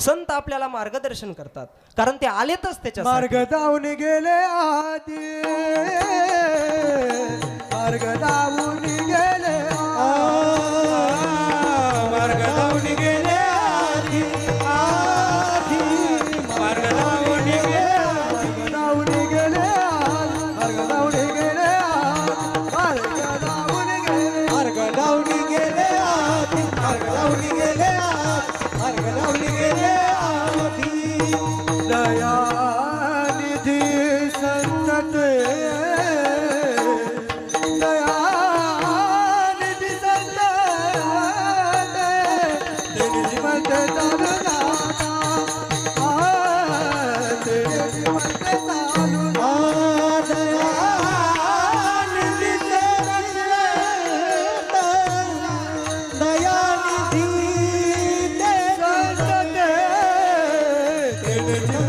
संत आपल्याला मार्गदर्शन करतात. कारण ते आलेतच त्याच्या मार्ग धावून गेले आधी. मार्ग धावून गेले मार्ग धावून गेले आधी. मार्ग गेले मार्ग गेले मार्ग गेले मार्ग गेले मार्ग गेले मार्ग गेले मार्ग गेले दयानिधि संत दयानिधि संत तेरी जीवन जाना Ele é...